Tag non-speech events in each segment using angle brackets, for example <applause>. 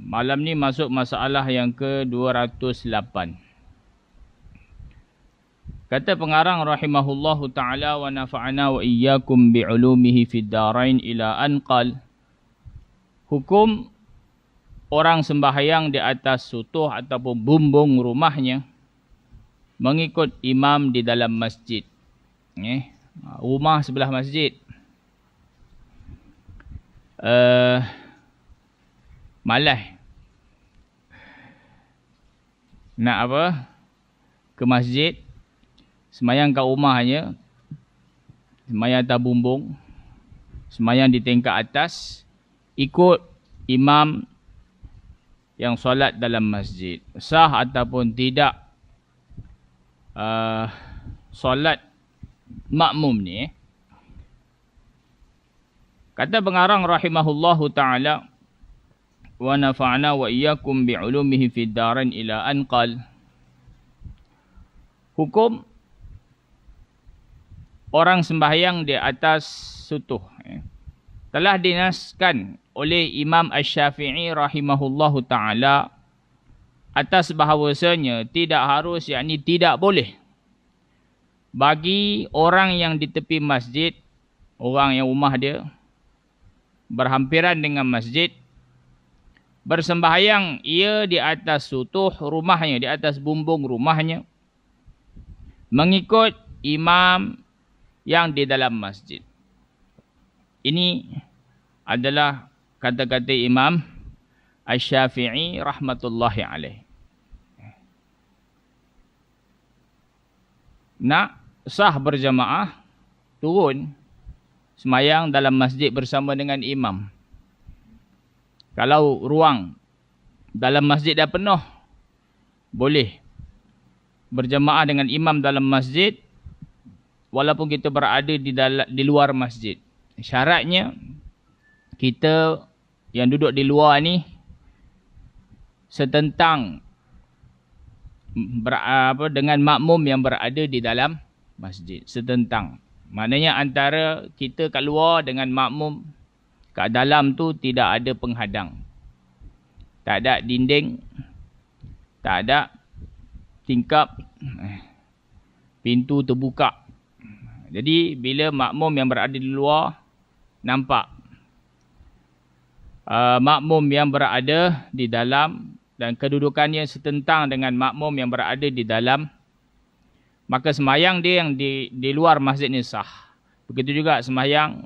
Malam ni masuk masalah yang ke-208. Kata pengarang rahimahullahu taala wa nafa'ana wa iyyakum bi'ulumihi fid darain ila anqal. Hukum orang sembahyang di atas sutuh ataupun bumbung rumahnya mengikut imam di dalam masjid. Eh, rumah sebelah masjid. Uh, malas. Nak apa? Ke masjid semayang kat rumahnya semayang atas bumbung semayang di tingkat atas ikut imam yang solat dalam masjid sah ataupun tidak uh, solat makmum ni eh. kata pengarang rahimahullahu taala wa nafa'na wa iyyakum bi'ulumihi fid darin ila anqal hukum orang sembahyang di atas sutuh eh, telah dinaskan oleh Imam Ash-Syafi'i rahimahullahu taala atas bahawasanya tidak harus yakni tidak boleh bagi orang yang di tepi masjid orang yang rumah dia berhampiran dengan masjid bersembahyang ia di atas sutuh rumahnya di atas bumbung rumahnya mengikut imam yang di dalam masjid. Ini adalah kata-kata Imam Asy-Syafi'i rahmatullahi alaih. Nak sah berjamaah turun semayang dalam masjid bersama dengan imam. Kalau ruang dalam masjid dah penuh boleh berjamaah dengan imam dalam masjid walaupun kita berada di dalam di luar masjid. Syaratnya kita yang duduk di luar ni setentang ber, apa dengan makmum yang berada di dalam masjid setentang. Maknanya antara kita kat luar dengan makmum kat dalam tu tidak ada penghadang. Tak ada dinding. Tak ada tingkap. Eh, pintu terbuka. Jadi bila makmum yang berada di luar nampak uh, makmum yang berada di dalam dan kedudukannya setentang dengan makmum yang berada di dalam maka semayang dia yang di di luar masjid ni sah. Begitu juga semayang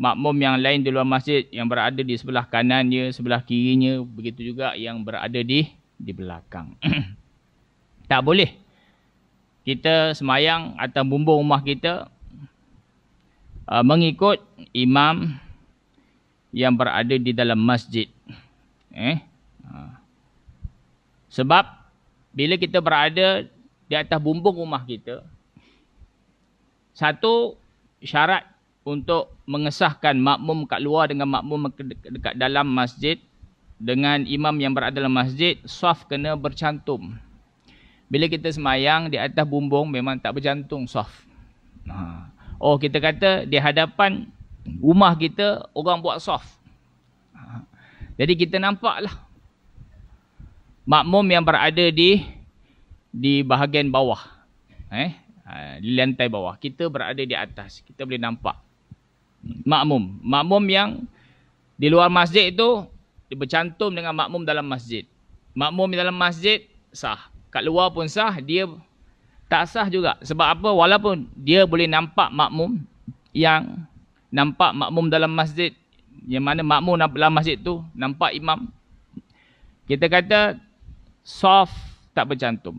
makmum yang lain di luar masjid yang berada di sebelah kanannya, sebelah kirinya, begitu juga yang berada di di belakang. <clears throat> tak boleh kita semayang atau bumbung rumah kita uh, mengikut imam yang berada di dalam masjid. Eh? Uh. Sebab bila kita berada di atas bumbung rumah kita, satu syarat untuk mengesahkan makmum kat luar dengan makmum dekat dalam masjid dengan imam yang berada dalam masjid, saf kena bercantum. Bila kita semayang di atas bumbung memang tak berjantung soft. Ha. Oh kita kata di hadapan rumah kita orang buat soft. Ha. Jadi kita nampaklah makmum yang berada di di bahagian bawah. Eh, ha, di lantai bawah. Kita berada di atas. Kita boleh nampak makmum. Makmum yang di luar masjid itu bercantum dengan makmum dalam masjid. Makmum dalam masjid sah kat luar pun sah, dia tak sah juga. Sebab apa? Walaupun dia boleh nampak makmum yang nampak makmum dalam masjid, yang mana makmum dalam masjid tu nampak imam. Kita kata soft tak bercantum.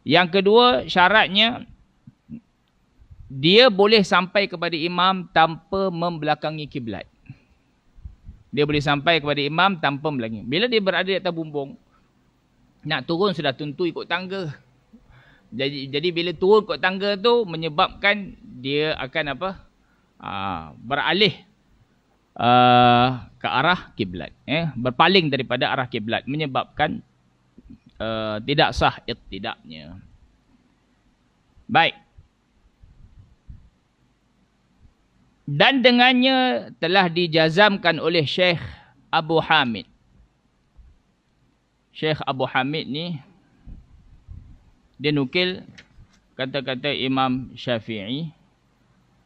Yang kedua syaratnya dia boleh sampai kepada imam tanpa membelakangi kiblat. Dia boleh sampai kepada imam tanpa membelakangi. Bila dia berada di atas bumbung, nak turun sudah tentu ikut tangga. Jadi jadi bila turun ikut tangga tu menyebabkan dia akan apa? Aa, ah, beralih uh, ke arah kiblat, eh berpaling daripada arah kiblat menyebabkan uh, tidak sah iktidaknya. Baik. Dan dengannya telah dijazamkan oleh Syekh Abu Hamid. Syekh Abu Hamid ni dia nukil kata-kata Imam Syafi'i.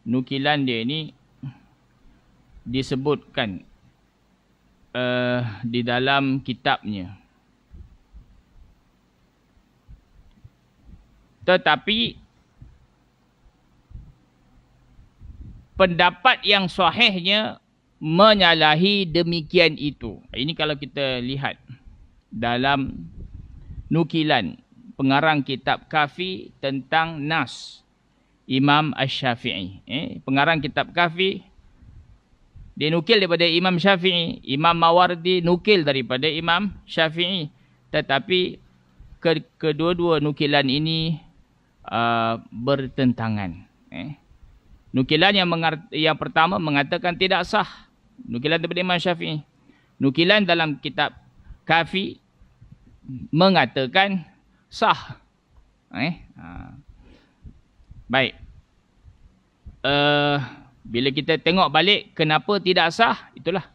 Nukilan dia ni disebutkan uh, di dalam kitabnya. Tetapi pendapat yang sahihnya menyalahi demikian itu. Ini kalau kita lihat dalam nukilan pengarang kitab Kafi tentang Nas Imam Ash-Syafi'i. Eh, pengarang kitab Kafi dia nukil daripada Imam Syafi'i. Imam Mawardi nukil daripada Imam Syafi'i. Tetapi kedua-dua nukilan ini uh, bertentangan. Eh. Nukilan yang, yang pertama mengatakan tidak sah. Nukilan daripada Imam Syafi'i. Nukilan dalam kitab Kafi mengatakan sah. Eh? Ha. Baik. Uh, bila kita tengok balik kenapa tidak sah, itulah.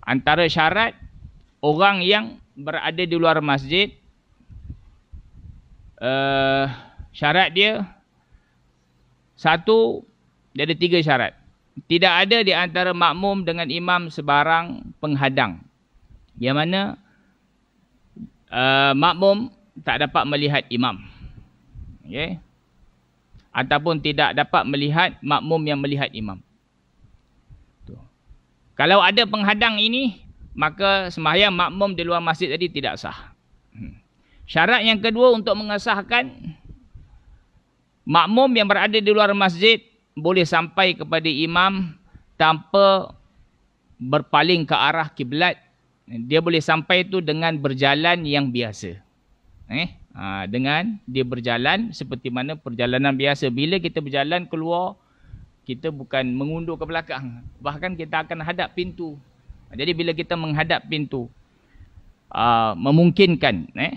Antara syarat orang yang berada di luar masjid, uh, syarat dia satu, dia ada tiga syarat. Tidak ada di antara makmum dengan imam sebarang penghadang. Yang mana uh, makmum tak dapat melihat imam. Okay. Ataupun tidak dapat melihat makmum yang melihat imam. Tuh. Kalau ada penghadang ini, maka sembahyang makmum di luar masjid tadi tidak sah. Hmm. Syarat yang kedua untuk mengesahkan makmum yang berada di luar masjid boleh sampai kepada imam tanpa berpaling ke arah kiblat. Dia boleh sampai itu dengan berjalan yang biasa. Eh? Ha, dengan dia berjalan seperti mana perjalanan biasa. Bila kita berjalan keluar kita bukan mengundur ke belakang. Bahkan kita akan hadap pintu. Jadi bila kita menghadap pintu uh, memungkinkan eh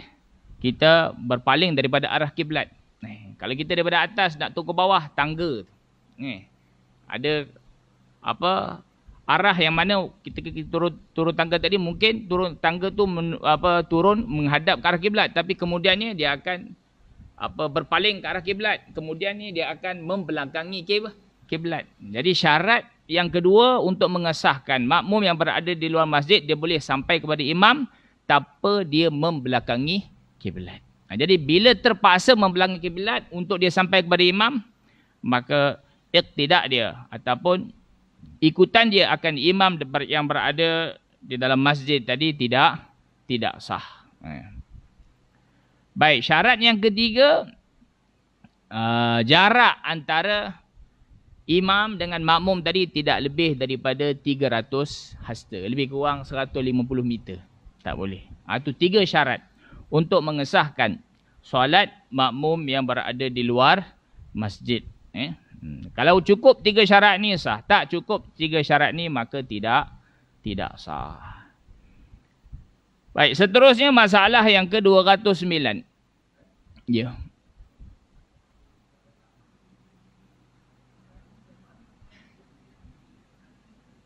kita berpaling daripada arah kiblat Eh, kalau kita daripada atas nak turun ke bawah, tangga. Eh, ada apa arah yang mana kita, kita turun turun tangga tadi mungkin turun tangga tu men, apa turun menghadap ke arah kiblat. Tapi kemudiannya dia akan apa berpaling ke arah kiblat. Kemudiannya dia akan membelakangi kiblat. Jadi syarat yang kedua untuk mengesahkan makmum yang berada di luar masjid dia boleh sampai kepada imam tanpa dia membelakangi kiblat Ha, jadi bila terpaksa membelakangi kiblat untuk dia sampai kepada imam, maka tidak dia ataupun ikutan dia akan imam yang berada di dalam masjid tadi tidak tidak sah. Ha. Baik, syarat yang ketiga uh, jarak antara imam dengan makmum tadi tidak lebih daripada 300 hasta, lebih kurang 150 meter. Tak boleh. Ha, itu tiga syarat untuk mengesahkan solat makmum yang berada di luar masjid. Eh? Hmm. Kalau cukup tiga syarat ni sah. Tak cukup tiga syarat ni maka tidak tidak sah. Baik, seterusnya masalah yang ke-209. Ya.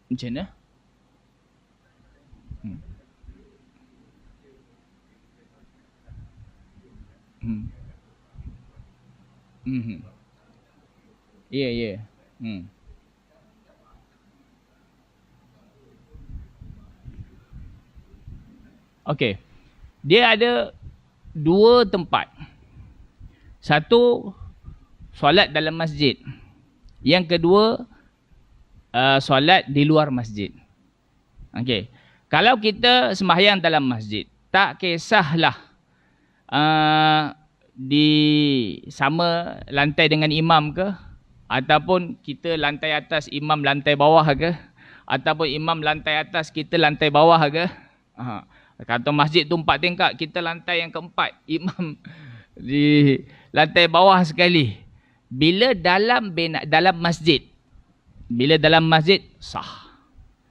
Macam mana? Hmm. Hmm. Ya, yeah, ya. Yeah. Hmm. Okey. Dia ada dua tempat. Satu solat dalam masjid. Yang kedua uh, solat di luar masjid. Okey. Kalau kita sembahyang dalam masjid, tak kisahlah uh, di sama lantai dengan imam ke? Ataupun kita lantai atas imam lantai bawah ke? Ataupun imam lantai atas kita lantai bawah ke? Ha kata masjid tu empat tingkat kita lantai yang keempat <laughs> imam di lantai bawah sekali. Bila dalam dalam masjid bila dalam masjid sah.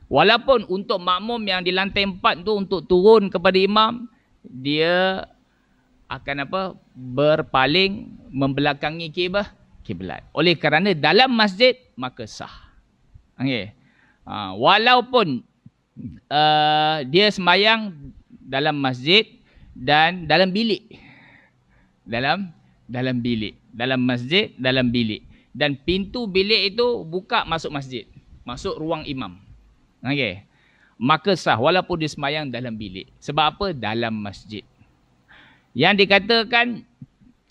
Walaupun untuk makmum yang di lantai empat tu untuk turun kepada imam dia akan apa berpaling membelakangi kibah kiblat. Oleh kerana dalam masjid maka sah. Okey. Ha, walaupun uh, dia sembahyang dalam masjid dan dalam bilik. Dalam dalam bilik. Dalam masjid, dalam bilik. Dan pintu bilik itu buka masuk masjid. Masuk ruang imam. Okey. Maka sah walaupun dia semayang dalam bilik. Sebab apa? Dalam masjid. Yang dikatakan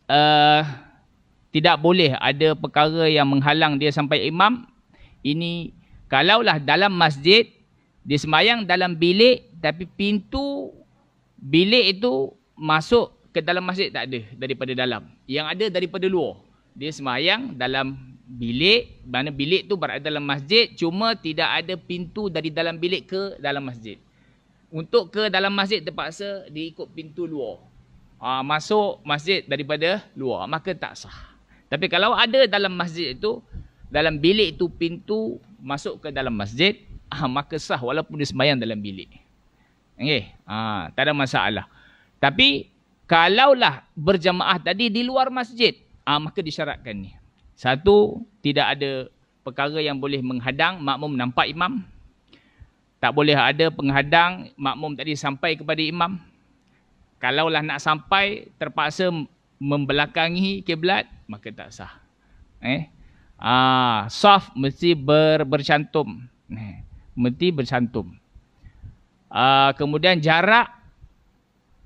uh, tidak boleh ada perkara yang menghalang dia sampai imam. Ini kalaulah dalam masjid, dia semayang dalam bilik tapi pintu bilik itu masuk ke dalam masjid tak ada daripada dalam. Yang ada daripada luar. Dia semayang dalam bilik. Mana bilik tu berada dalam masjid. Cuma tidak ada pintu dari dalam bilik ke dalam masjid. Untuk ke dalam masjid terpaksa dia ikut pintu luar. Ha, masuk masjid daripada luar. Maka tak sah. Tapi kalau ada dalam masjid itu. Dalam bilik itu pintu masuk ke dalam masjid. Ha, maka sah walaupun dia semayang dalam bilik. Okay. Ha, tak ada masalah. Tapi kalaulah berjamaah tadi di luar masjid, ha, maka disyaratkan ni. Satu, tidak ada perkara yang boleh menghadang makmum nampak imam. Tak boleh ada penghadang makmum tadi sampai kepada imam. Kalaulah nak sampai terpaksa membelakangi kiblat, maka tak sah. Eh? Ah, saf mesti ber, bercantum. Eh, mesti bercantum. Uh, kemudian jarak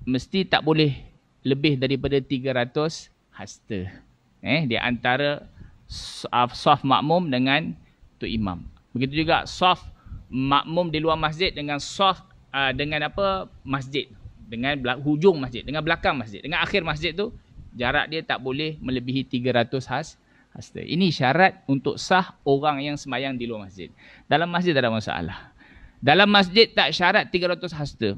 mesti tak boleh lebih daripada 300 hasta. Eh, di antara soft makmum dengan tu imam. Begitu juga soft makmum di luar masjid dengan soft uh, dengan apa masjid. Dengan hujung masjid, dengan belakang masjid. Dengan akhir masjid tu, jarak dia tak boleh melebihi 300 has, hasta. Ini syarat untuk sah orang yang semayang di luar masjid. Dalam masjid tak ada masalah. Dalam masjid tak syarat 300 hasta.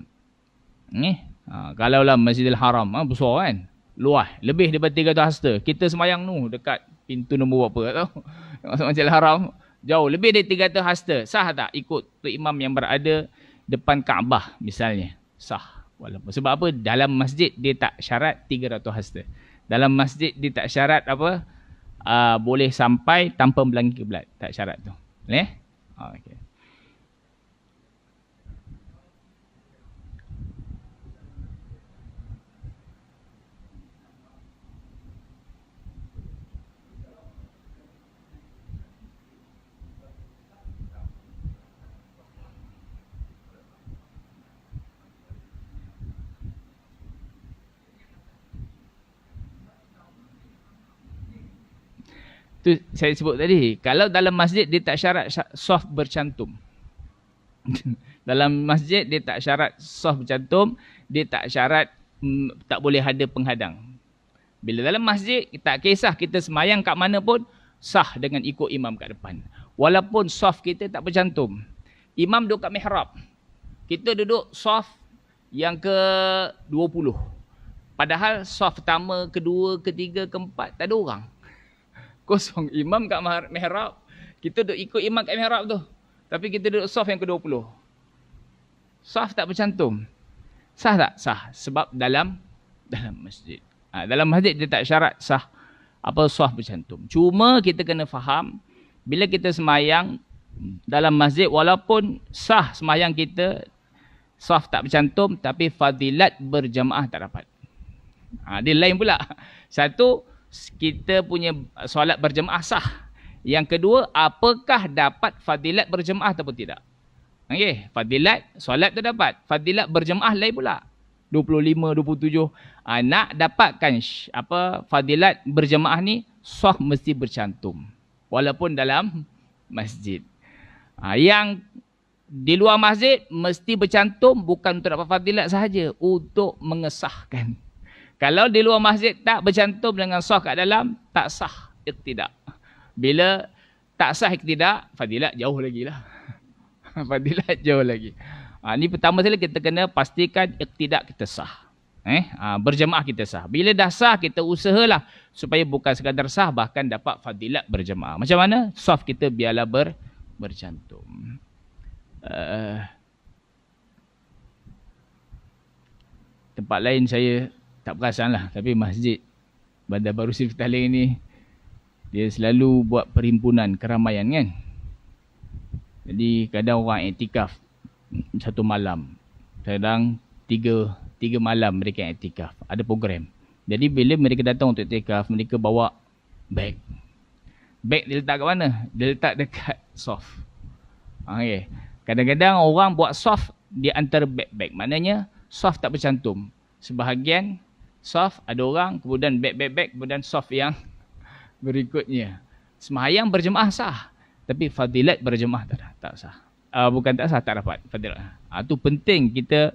Ni, ha, kalau lah Masjidil Haram, ha, besar kan? Luas, lebih daripada 300 hasta. Kita semayang nu dekat pintu nombor berapa tak tahu. <laughs> Masuk Masjidil Haram, jauh lebih dari 300 hasta. Sah tak ikut tu imam yang berada depan Kaabah misalnya? Sah. Walaupun sebab apa? Dalam masjid dia tak syarat 300 hasta. Dalam masjid dia tak syarat apa? Uh, boleh sampai tanpa melanggi kiblat. Tak syarat tu. Eh? Okay. Tu saya sebut tadi, kalau dalam masjid dia tak syarat soft bercantum. <laughs> dalam masjid dia tak syarat soft bercantum, dia tak syarat mm, tak boleh ada penghadang. Bila dalam masjid, tak kisah kita semayang kat mana pun, sah dengan ikut imam kat depan. Walaupun soft kita tak bercantum. Imam duduk kat mihrab. Kita duduk soft yang ke 20. Padahal soft pertama, kedua, ketiga, keempat, tak ada orang kosong. Imam kat mihrab kita duduk ikut imam kat mihrab tu. Tapi kita duduk saf yang ke-20 saf tak bercantum. Sah tak? Sah. Sebab dalam dalam masjid. Ha, dalam masjid dia tak syarat sah apa saf bercantum. Cuma kita kena faham bila kita semayang dalam masjid walaupun sah semayang kita saf tak bercantum tapi fadilat berjamaah tak dapat. Ha, dia lain pula. Satu kita punya solat berjemaah sah. Yang kedua, apakah dapat fadilat berjemaah ataupun tidak? Okey, fadilat solat tu dapat. Fadilat berjemaah lain pula. 25, 27. Ha, nak dapatkan apa fadilat berjemaah ni, sah mesti bercantum. Walaupun dalam masjid. Ha, yang di luar masjid, mesti bercantum bukan untuk dapat fadilat sahaja. Untuk mengesahkan. Kalau di luar masjid tak bercantum dengan sah kat dalam, tak sah iktidak. Bila tak sah iktidak, fadilat jauh lagi lah. <laughs> fadilat jauh lagi. Ha, ni pertama sekali kita kena pastikan iktidak kita sah. Eh, ha, berjemaah kita sah. Bila dah sah, kita usahalah supaya bukan sekadar sah, bahkan dapat fadilat berjemaah. Macam mana? Saf kita biarlah ber, bercantum. Uh, tempat lain saya tak perasan lah tapi masjid Bandar Baru Sri Petaling ni dia selalu buat perhimpunan keramaian kan jadi kadang orang etikaf satu malam kadang tiga tiga malam mereka iktikaf. Ada program. Jadi bila mereka datang untuk iktikaf, mereka bawa beg. Beg dia letak kat mana? Dia letak dekat soft. Okay. Kadang-kadang orang buat soft di antara beg-beg. Maknanya soft tak bercantum. Sebahagian soft ada orang, kemudian beg-beg-beg, kemudian soft yang <laughs> berikutnya. Semayang berjemaah sah. Tapi fadilat berjemaah tak, tak sah. Uh, bukan tak sah, tak dapat fadilat. Uh, penting kita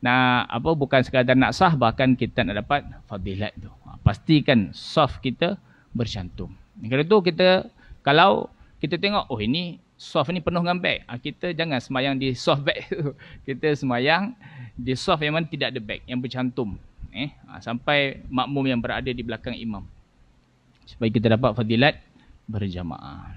nak apa bukan sekadar nak sah bahkan kita nak dapat fadilat tu. Ha, pastikan soft kita bercantum. Kalau tu kita kalau kita tengok oh ini soft ni penuh dengan bag. Kita jangan semayang di soft <laughs> bag tu. kita semayang di soft yang mana tidak ada bag yang bercantum. Eh ha, sampai makmum yang berada di belakang imam. Supaya kita dapat fadilat berjamaah.